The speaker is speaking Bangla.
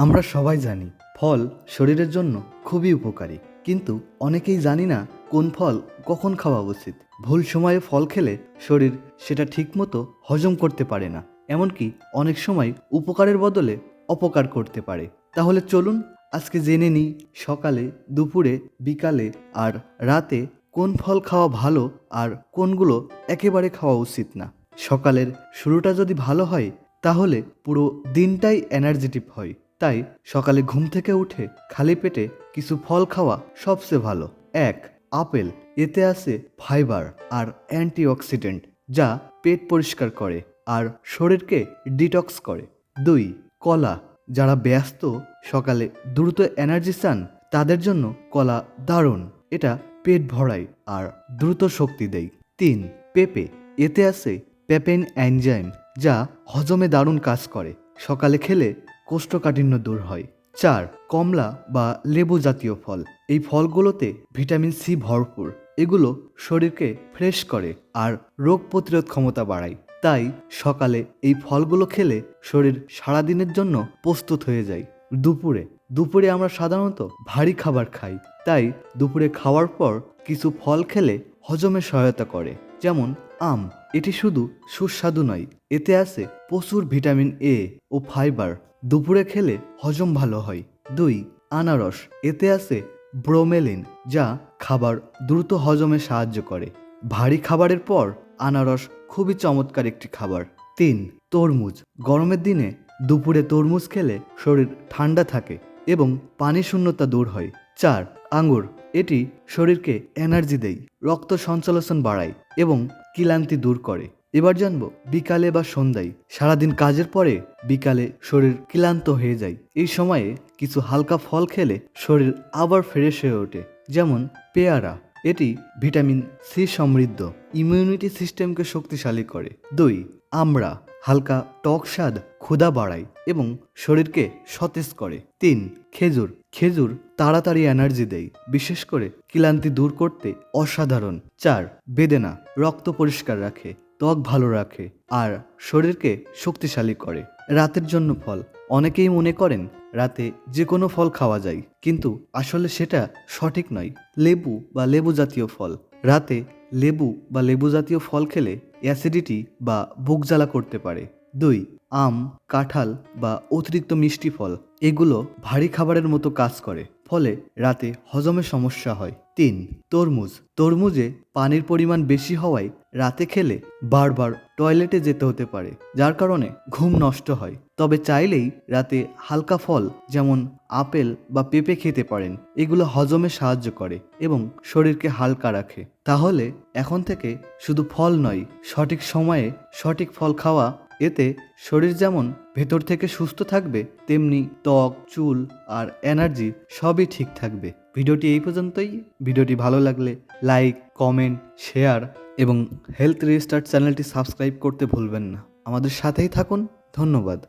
আমরা সবাই জানি, ফল শরীরের জন্য খুবই উপকারী। কিন্তু অনেকেই জানি না কোন ফল কখন খাওয়া উচিত। ভুল সময়ে ফল খেলে শরীর সেটা ঠিকমতো হজম করতে পারে না। এমনকি অনেক সময় উপকারের বদলে অপকার করতে পারে। তাহলে চলুন আজকে জেনে নিই সকালে, দুপুরে, বিকালে আর রাতে কোন ফল খাওয়া ভালো আর কোনগুলো একেবারে খাওয়া উচিত না। সকালের শুরুটা যদি ভালো হয়, তাহলে পুরো দিনটাই এনার্জেটিক হয়। তাই সকালে ঘুম থেকে উঠে খালি পেটে কিছু ফল খাওয়া সবচেয়ে ভালো। এক, আপেল। এতে আছে ফাইবার আর অ্যান্টিঅক্সিডেন্ট, যা পেট পরিষ্কার করে আর শরীরকে ডিটক্স করে। দুই, কলা। যারা ব্যস্ত, সকালে দ্রুত এনার্জি চান, তাদের জন্য কলা দারুণ। এটা পেট ভরায় আর দ্রুত শক্তি দেয়। তিন, পেঁপে। এতে আছে পেপেন অ্যানজাইম, যা হজমে দারুণ কাজ করে। সকালে খেলে কোষ্ঠকাঠিন্য দূর হয়। চার, কমলা বা লেবু জাতীয় ফল। এই ফলগুলোতে ভিটামিন সি ভরপুর। এগুলো শরীরকে ফ্রেশ করে আর রোগ প্রতিরোধ ক্ষমতা বাড়ায়। তাই সকালে এই ফলগুলো খেলে শরীর সারাদিনের জন্য প্রস্তুত হয়ে যায়। দুপুরে দুপুরে আমরা সাধারণত ভারী খাবার খাই। তাই দুপুরে খাওয়ার পর কিছু ফল খেলে হজমে সহায়তা করে। যেমন আম। এটি শুধু সুস্বাদু নয়, এতে আছে প্রচুর ভিটামিন এ ও ফাইবার। দুপুরে খেলে হজম ভালো হয়। দুই, আনারস। এতে আছে ব্রোমেলিন, যা খাবার দ্রুত হজমে সাহায্য করে। ভারী খাবারের পর আনারস খুবই চমৎকার একটি খাবার। তিন, তরমুজ। গরমের দিনে দুপুরে তরমুজ খেলে শরীর ঠান্ডা থাকে এবং পানি শূন্যতা দূর হয়। চার আঙুর এটি শরীরকে এনার্জি দেয়, রক্ত সঞ্চালন বাড়ায় এবং ক্লান্তি দূর করে। এবার জানব, বিকালে বা সন্ধ্যায়, সারাদিন কাজের পরে বিকালে শরীর ক্লান্ত হয়ে যায়। এই সময়ে কিছু হালকা ফল খেলে শরীর আবার ফ্রেশ হয়ে ওঠে, যেমন পেয়ারা। এটি ভিটামিন সি সমৃদ্ধ ইমিউনিটি সিস্টেমকে শক্তিশালী করে। দুই, আমরা হালকা টক স্বাদ, ক্ষুধা বাড়ায় এবং শরীরকে সতেজ করে। তিন, খেজুর। খেজুর তাড়াতাড়ি এনার্জি দেয়, বিশেষ করে ক্লান্তি দূর করতে অসাধারণ। চার, বেদেনা, রক্ত পরিষ্কার রাখে। ত্বক ভালো রাখে আর শরীরকে শক্তিশালী করে। রাতের জন্য ফল। অনেকেই মনে করেন, রাতে যে কোনো ফল খাওয়া যায়, কিন্তু আসলে সেটা সঠিক নয়। লেবু বা লেবু জাতীয় ফল। রাতে লেবু বা লেবু জাতীয় ফল খেলে অ্যাসিডিটি বা বুক জ্বালা করতে পারে। দুই আম, কাঁঠাল বা অতিরিক্ত মিষ্টি ফল, এগুলো ভারী খাবারের মতো কাজ করে, ফলে রাতে হজমে সমস্যা হয়। তিন, তরমুজ। তরমুজে পানির পরিমাণ বেশি হওয়ায় রাতে খেলে বারবার টয়লেটে যেতে হতে পারে, যার কারণে ঘুম নষ্ট হয়। তবে চাইলেই রাতে হালকা ফল, যেমন আপেল বা পেঁপে খেতে পারেন, এগুলো হজমে সাহায্য করে এবং শরীরকে হালকা রাখে। তাহলে এখন থেকে শুধু ফল নয়, সঠিক সময়ে সঠিক ফল খাওয়া এতে শরীর যেমন ভেতর থেকে সুস্থ থাকবে, তেমনি ত্বক, চুল আর এনার্জি সবই ঠিক থাকবে। ভিডিওটি এই পর্যন্তই। ভিডিওটি ভালো লাগলে লাইক কমেন্ট শেয়ার এবং হেলথ রেজিস্টার চ্যানেলটি সাবস্ক্রাইব করতে ভুলবেন না। আমাদের সাথেই থাকুন। ধন্যবাদ।